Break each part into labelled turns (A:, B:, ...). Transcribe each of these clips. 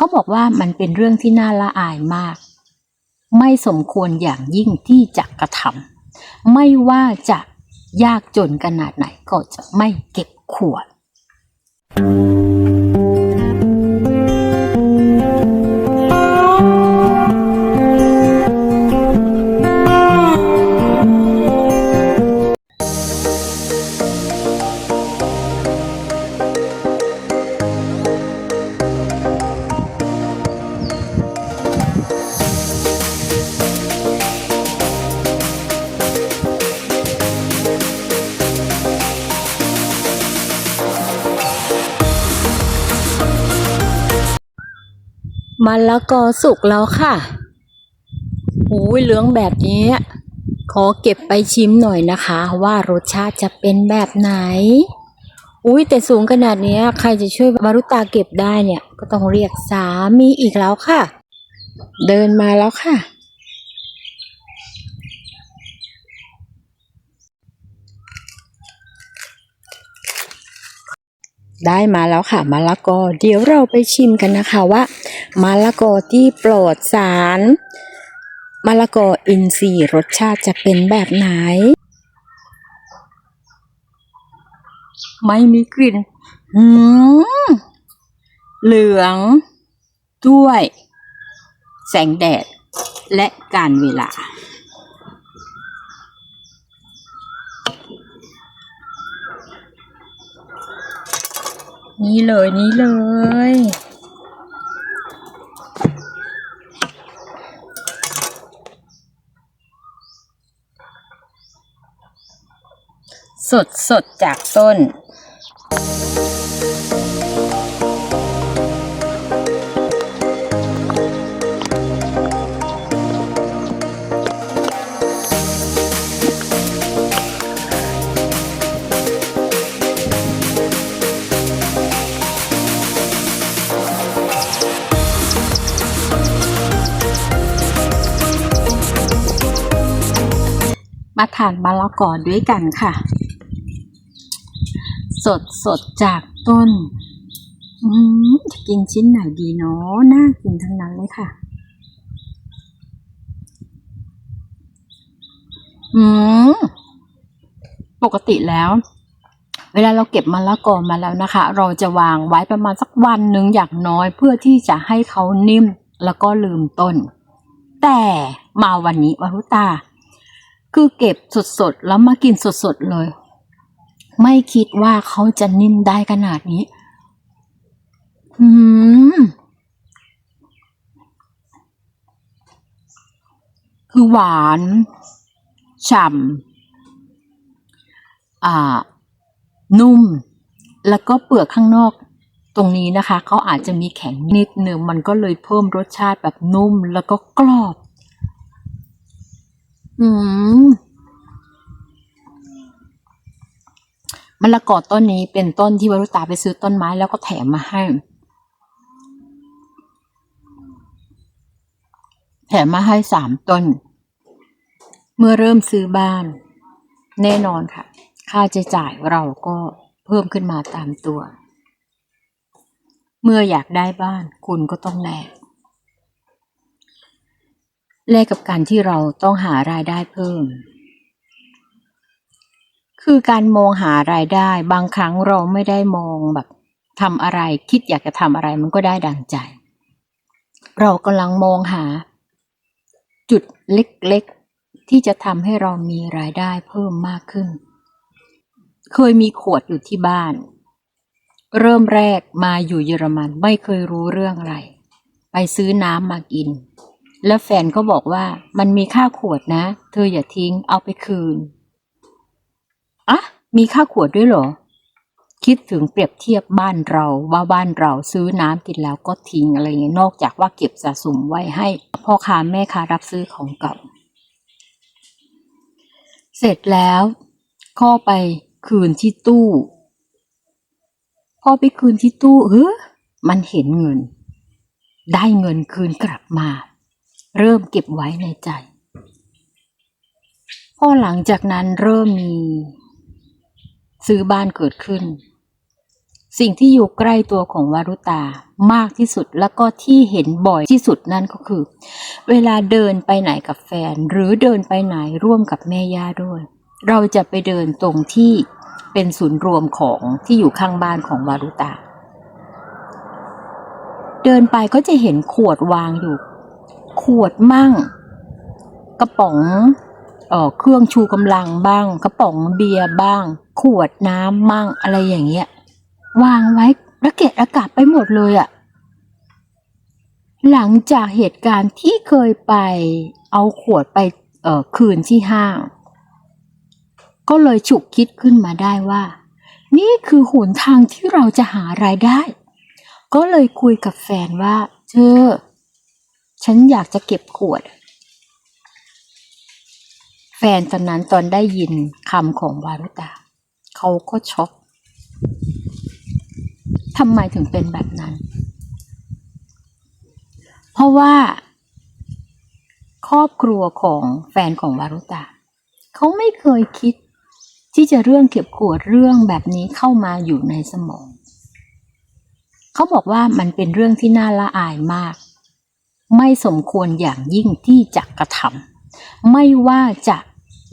A: เขาบอกว่ามันเป็นเรื่องที่น่าละอายมาก ไม่สมควรอย่างยิ่งที่จะกระทำไม่ว่าจะยากจนขนาดไหนก็จะไม่เก็บขวด มะละกอสุกแล้วค่ะหูยเหลืองแบบนี้ ขอเก็บไปชิมหน่อยนะคะ ว่ารสชาติจะเป็นแบบไหน อุ้ยแต่สูงขนาดนี้ใครจะช่วยบารุตาเก็บได้เนี่ย ก็ต้องเรียกสามีอีกแล้วค่ะ เดินมาแล้วค่ะ ได้มาแล้วค่ะมะละกอ เดี๋ยวเราไปชิมกันนะคะว่ามะละกอที่ปลอดสารมะละกออินทรีย์รสชาติจะเป็นแบบไหน ไม่มีกลิ่นหืมเหลือง ด้วย แสงแดด และการเวลา นี่เลยนี่เลย สดสดจากต้น มาทานมะละกอด้วยกันค่ะ สดสดจากต้นอืมจะกินชิ้นไหนดีเนาะน่ากินทั้งนั้นเลยค่ะ อืมปกติแล้ว เวลาเราเก็บมะละกอมาแล้วนะคะ เราจะวางไว้ประมาณสักวันหนึ่งอย่างน้อยเพื่อที่จะให้เขานิ่มแล้วก็ลืมต้น แต่มาวันนี้วารุตา คือเก็บสดๆ แล้วมากินสดๆ เลย ไม่คิดว่าเขาจะนิ่มได้ขนาดนี้ อืม คือหวาน ฉ่ำ อ่า นุ่ม แล้วก็เปลือกข้างนอกตรงนี้นะคะ เขาอาจจะมีแข็งนิดนึง มันก็เลยเพิ่มรสชาติแบบนุ่มแล้วก็กรอบ อืมมะละกอต้นนี้เป็นต้นที่วรุตาไปซื้อต้นไม้แล้วก็แถมมาให้ แถมมาให้สามต้น เมื่อเริ่มซื้อบ้าน แน่นอนค่ะ ค่าใช้จ่ายเราก็เพิ่มขึ้นมาตามตัว เมื่ออยากได้บ้านคุณก็ต้องแลก แลกกับการที่เราต้องหารายได้เพิ่ม คือการมองหารายได้ บางครั้งเราไม่ได้มองแบบทำอะไรคิดอยากจะทำอะไรมันก็ได้ดังใจ เรากำลังมองหา จุดเล็กๆ ที่จะทำให้เรามีรายได้เพิ่มมากขึ้น เคยมีขวดอยู่ที่บ้าน เริ่มแรกมาอยู่เยอรมันไม่เคยรู้เรื่องอะไร ไปซื้อน้ำมากิน แล้วแฟนก็บอกว่ามันมีค่าขวดนะ เธออย่าทิ้งเอาไปคืนอะมีค่าขวดด้วยเหรอ คิดถึงเปรียบเทียบบ้านเราว่าบ้านเราซื้อน้ำกินแล้วก็ทิ้งอะไรเงี้ยนอกจากว่าเก็บสะสมไว้ให้พ่อค้าแม่ค้ารับซื้อของเก่า เสร็จแล้วก็ไปคืนที่ตู้พอไปคืนที่ตู้เฮ้ยมันเห็นเงิน ได้เงินคืนกลับมา เริ่มเก็บไว้ในใจ พอหลังจากนั้นเริ่มมี ซื้อบ้านเกิดขึ้น สิ่งที่อยู่ใกล้ตัวของวารุตามากที่สุดแล้วก็ที่เห็นบ่อยที่สุดนั่นก็คือ เวลาเดินไปไหนกับแฟน หรือเดินไปไหนร่วมกับแม่ย่าด้วย เราจะไปเดินตรงที่เป็นศูนย์รวมของที่อยู่ข้างบ้านของวารุตา เดินไปก็จะเห็นขวดวางอยู่ ขวดมั่ง กระป๋องเออเครื่องชูกำลังบ้าง กระป๋องเบียร์บ้าง ขวดน้ำมั่งอะไรอย่างเงี้ย วางไว้ระเกะระกะไปหมดเลยอะหลังจากเหตุการณ์ที่เคยไปเอาขวดไปเออคืนที่ห้าง ก็เลยฉุกคิดขึ้นมาได้ว่า นี่คือหนทางที่เราจะหารายได้ ก็เลยคุยกับแฟนว่าเธอ ฉันอยากจะเก็บขวด แฟนตอนนั้นตอนได้ยินคำของวารุตา เขาก็ช็อกทำไมถึงเป็นแบบนั้น เพราะว่า ครอบครัวของแฟนของวารุตา เขาไม่เคยคิดที่จะเรื่องเก็บขวดเรื่องแบบนี้เข้ามาอยู่ในสมอง เขาบอกว่ามันเป็นเรื่องที่น่าละอายมาก ไม่สมควรอย่างยิ่งที่จะกระทำไม่ว่าจะ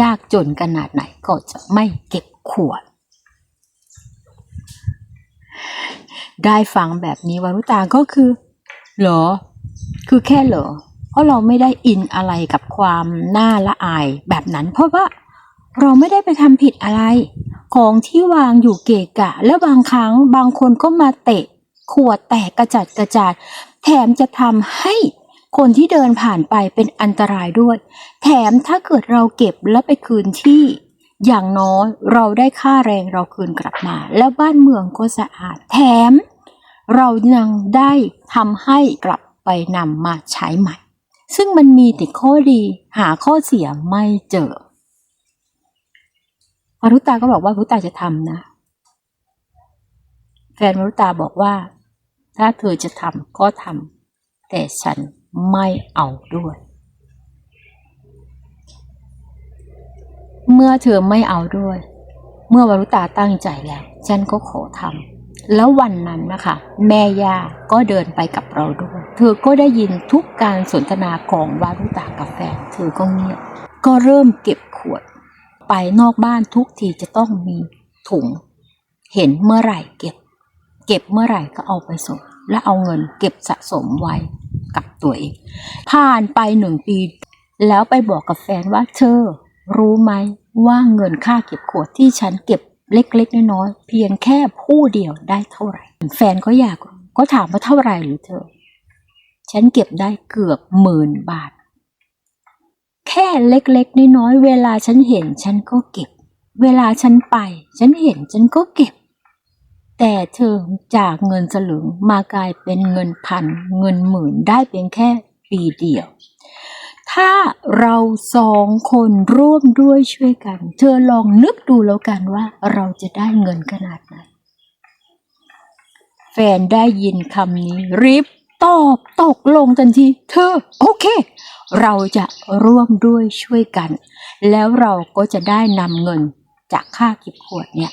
A: ยากจนขนาดไหนก็จะไม่เก็บขวด ได้ฟังแบบนี้วารุตาก็คือ เหรอ คือแค่เหรอเพราะเราไม่ได้อินอะไรกับความน่าละอายแบบนั้น เพราะว่าเราไม่ได้ไปทำผิดอะไร ของที่วางอยู่เกะกะ แล้วบางครั้งบางคนก็มาเตะ ขวดแตกกระจัดกระจายแถมจะทำให้ คนที่เดินผ่านไปเป็นอันตรายด้วย แถมถ้าเกิดเราเก็บแล้วไปคืนที่ อย่างน้อยเราได้ค่าแรงเราคืนกลับมา แล้วบ้านเมืองก็สะอาด แถม เรายังได้ทำให้กลับไปนำมาใช้ใหม่ ซึ่งมันมีแต่ข้อดีหาข้อเสียไม่เจอวารุตาก็บอกว่าวารุตาจะทำนะ แฟนวารุตาบอกว่า ถ้าเธอจะทำก็ทำแต่ฉัน ไม่เอาด้วย เมื่อเธอไม่เอาด้วย เมื่อวารุตาตั้งใจแล้ว ฉันก็ขอทำแล้ววันนั้นนะคะ แม่ย่าก็เดินไปกับเราด้วย เธอก็ได้ยินทุกการสนทนาของวารุตากับแฟนเธอก็เงียบ ก็เริ่มเก็บขวด ไปนอกบ้านทุกทีจะต้องมีถุง เห็นเมื่อไหร่เก็บ เก็บเมื่อไหร่ก็เอาไปส่งและเอาเงินเก็บสะสมไว้ กับตัวเอง ผ่านไปหนึ่งปี แล้วไปบอกกับแฟนว่าเธอ รู้ไหมว่าเงินค่าเก็บขวดที่ฉันเก็บเล็กๆน้อยๆเพียงแค่ผู้เดียวได้เท่าไหร่ แฟนก็อยากก็ถามว่าเท่าไหร่หรือเธอ ฉันเก็บได้เกือบหมื่นบาท แค่เล็กๆน้อยๆเวลาฉันเห็นฉันก็เก็บ เวลาฉันไป ฉันเห็นฉันก็เก็บ แต่เธอจากเงินสลึงมากลายเป็นเงินพัน เงินหมื่นได้เพียงแค่ปีเดียว ถ้าเราสองคนร่วมด้วยช่วยกัน เธอลองนึกดูแล้วกันว่าเราจะได้เงินขนาดไหน แฟนได้ยินคำนี้รีบตอบตกลงทันที เธอ โอเค เราจะร่วมด้วยช่วยกัน แล้วเราก็จะได้นำเงิน จากค่าเก็บขวดเนี่ย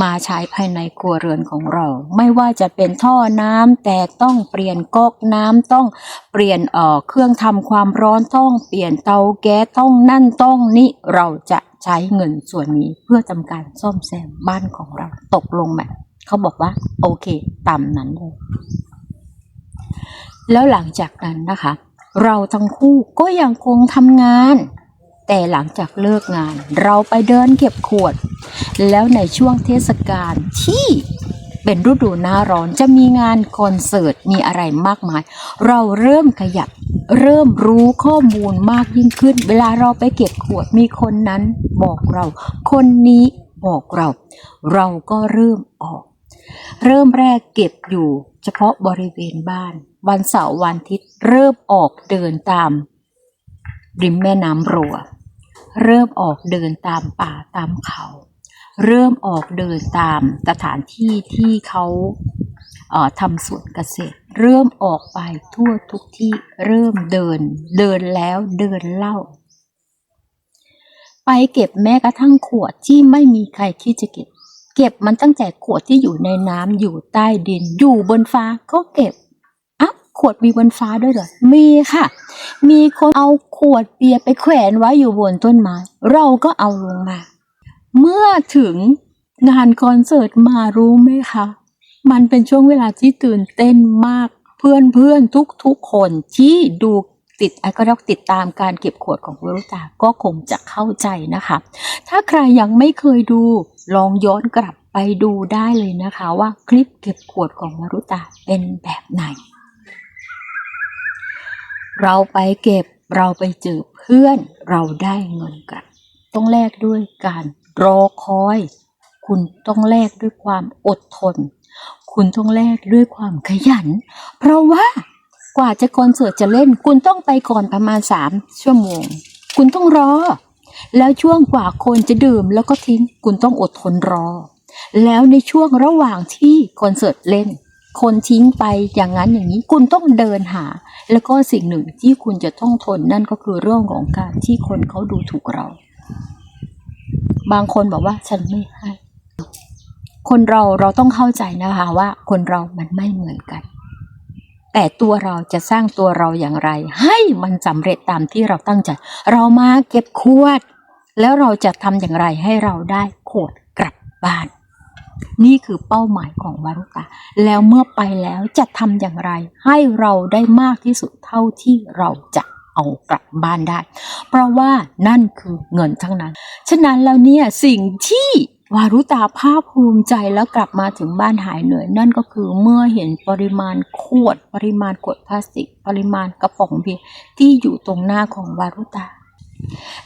A: มาใช้ภายในครัวเรือนของเรา ไม่ว่าจะเป็นท่อน้ำแต่ต้องเปลี่ยนก๊อกน้ำต้องเปลี่ยนเอ่อเครื่องทำความร้อนต้องเปลี่ยนเตาแก๊สต้องนั่นต้องนี่เราจะใช้เงินส่วนนี้เพื่อทำการซ่อมแซมบ้านของเราตกลงไหมเขาบอกว่าโอเคตามนั้นเลยแล้วหลังจากนั้นนะคะ เราทั้งคู่ก็ยังคงทำงาน แต่หลังจากเลิกงาน เราไปเดินเก็บขวด แล้วในช่วงเทศกาลที่เป็นฤดูหน้าร้อนจะมีงานคอนเสิร์ตมีอะไรมากมาย เราเริ่มขยับเริ่มรู้ข้อมูลมากยิ่งขึ้น เวลาเราไปเก็บขวดมีคนนั้นบอกเรา คนนี้บอกเรา เราก็เริ่มออก เริ่มแรกเก็บอยู่ เฉพาะบริเวณบ้าน วันเสาร์วันอาทิตย์เริ่มออกเดินตาม ริมแม่น้ำรัว เริ่มออกเดินตามป่าตามเขา เริ่มออกเดินตามสถานที่ที่เขาทำสวนเกษตร เริ่มออกไปทั่วทุกที่เริ่มเดิน เดินแล้วเดินเล่า ไปเก็บแม้กระทั่งขวดที่ไม่มีใครคิดจะเก็บ เก็บมันตั้งแต่ขวดที่อยู่ในน้ำอยู่ใต้ดินอยู่บนฟ้าก็เก็บ ขวดมีบนฟ้าด้วยเหรอ มีค่ะ มีคนเอาขวดเบียร์ไปแขวนไว้อยู่บนต้นไม้ เราก็เอาลงมา เมื่อถึงงานคอนเสิร์ตมารู้ไหมคะ มันเป็นช่วงเวลาที่ตื่นเต้นมาก เพื่อนเพื่อนทุกทุกๆคนที่ดูติดไอ้ก็ต้องติดตามการเก็บขวดของวรุตาก็คงจะเข้าใจนะคะ ถ้าใครยังไม่เคยดูลองย้อนกลับไปดูได้เลยนะคะว่าคลิปเก็บขวดของวรุตาเป็นแบบไหน เราไปเก็บเราไปเจอเพื่อนเราได้เงินกลับต้องแลกด้วยการรอคอย คุณต้องแลกด้วยความอดทน คุณต้องแลกด้วยความขยัน เพราะว่ากว่าจะคอนเสิร์ตจะเล่น คุณต้องไปก่อนประมาณสามชั่วโมง คุณต้องรอ แล้วช่วงกว่าคนจะดื่มแล้วก็ทิ้ง คุณต้องอดทนรอ แล้วในช่วงระหว่างที่คอนเสิร์ตเล่น คนทิ้งไปอย่างนั้นอย่างนี้ คุณต้องเดินหา แล้วก็สิ่งหนึ่งที่คุณจะต้องทนนั่นก็คือเรื่องของการที่คนเขาดูถูกเรา บางคนบอกว่าฉันไม่ให้ คนเราเราต้องเข้าใจนะคะว่าคนเรามันไม่เหมือนกัน แต่ตัวเราจะสร้างตัวเราอย่างไร ให้มันสำเร็จตามที่เราตั้งใจ เรามาเก็บขวด แล้วเราจะทำอย่างไรให้เราได้ขวดกลับบ้าน นี่คือเป้าหมายของวารุตาแล้วเมื่อไปแล้วจะทำอย่างไร ให้เราได้มากที่สุดเท่าที่เราจะเอากลับบ้านได้ เพราะว่านั่นคือเงินทั้งนั้น ฉะนั้นแล้วเนี่ยสิ่งที่วารุตาภาคภูมิใจแล้วกลับมาถึงบ้านหายเหนื่อย นั่นก็คือเมื่อเห็นปริมาณขวด ปริมาณขวดพลาสติก ปริมาณกระป๋องเบียร์ที่อยู่ตรงหน้าของวารุตา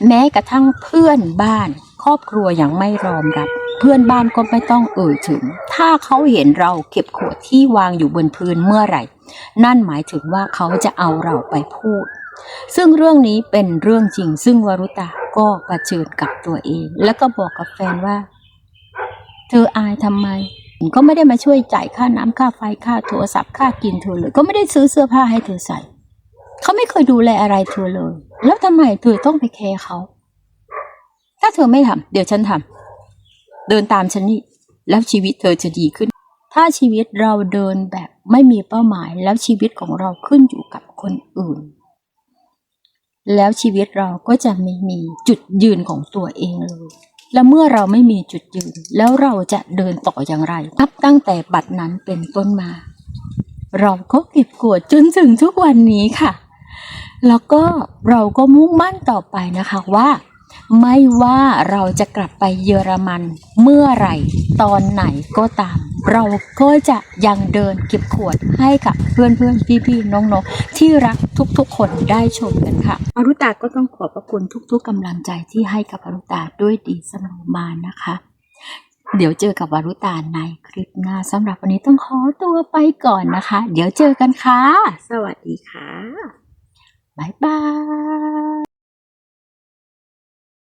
A: แม้กระทั่งเพื่อนบ้าน ครอบครัวยังไม่รอมรับ พื่อนบ้านก็ไม่ต้องเอ่ยถึง ถ้าเขาเห็นเราเก็บขวดที่วางอยู่บนพื้นเมื่อไหร่ นั่นหมายถึงว่าเขาจะเอาเราไปพูด ซึ่งเรื่องนี้เป็นเรื่องจริง ซึ่งวรุตาก็ประชิญกับตัวเอง แล้วก็บอกกับแฟนว่า เธออายทำไมก็ไม่ได้มาช่วยจ่ายค่าน้ำค่าไฟค่าโทรศัพท์ค่ากินเธอเลย ก็ไม่ได้ซื้อเสื้อผ้าให้เธอใส่ เขาไม่เคยดูแลอะไรเธอเลย แล้วทำไมเธอต้องไปแคร์เขา ถ้าเธอไม่ทำเดี๋ยวฉันทำ เดินตามฉันนี่ แล้วชีวิตเธอจะดีขึ้น ถ้าชีวิตเราเดินแบบไม่มีเป้าหมาย แล้วชีวิตของเราขึ้นอยู่กับคนอื่น แล้วชีวิตเราก็จะไม่มีจุดยืนของตัวเองเลย และเมื่อเราไม่มีจุดยืน แล้วเราจะเดินต่ออย่างไรนับตั้งแต่บัดนั้นเป็นต้นมา เราก็เก็บกวดจนถึงทุกวันนี้ค่ะ แล้วก็เราก็มุ่งมั่นต่อไปนะคะว่า ไม่ว่าเราจะกลับไปเยอรมันเมื่อไหร่ ตอนไหนก็ตาม เราก็จะยังเดินเก็บขวดให้กับเพื่อนเพื่อนพี่พี่ๆน้องๆที่รักทุกๆ คนได้ชมกันค่ะอรุตาก็ต้องขอบพระคุณทุก ๆกำลังใจที่ให้กับอรุตาด้วยดีเสมอมานะคะ เดี๋ยวเจอกับวารุตาในคลิปหน้าสำหรับวันนี้ต้องขอตัวไปก่อนนะคะ เดี๋ยวเจอกันค่ะ สวัสดีค่ะบ๊ายบาย